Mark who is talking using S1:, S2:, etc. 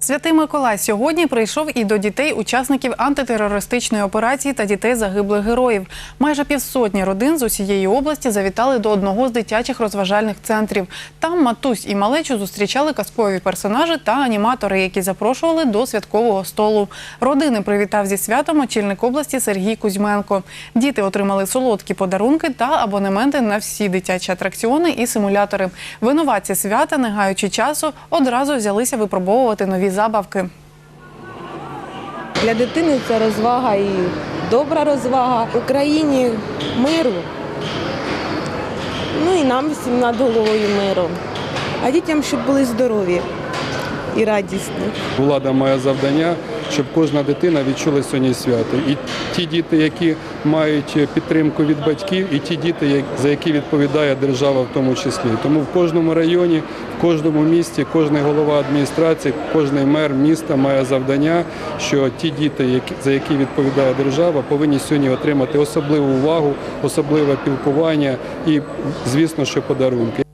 S1: Святий Миколай сьогодні прийшов і до дітей учасників антитерористичної операції та дітей загиблих героїв. Майже півсотні родин з усієї області завітали до одного з дитячих розважальних центрів. Там матусь і малечу зустрічали казкові персонажі та аніматори, які запрошували до святкового столу. Родини привітав зі святом очільник області Сергій Кузьменко. Діти отримали солодкі подарунки та абонементи на всі дитячі атракціони і симулятори. Винуватці свята, не гаючи часу, одразу взялися випробовувати нові забавки.
S2: Для дитини це розвага і добра розвага. Україні миру. Ну і нам всім над головою миру. А дітям, щоб були здорові і радісні.
S3: Влада має завдання, щоб кожна дитина відчула сьогодні свято. І ті діти, які мають підтримку від батьків, і ті діти, за які відповідає держава в тому числі. Тому в кожному районі, кожному місті, кожний голова адміністрації, кожний мер міста має завдання, що ті діти, за які відповідає держава, повинні сьогодні отримати особливу увагу, особливе пілкування і, звісно, що подарунки.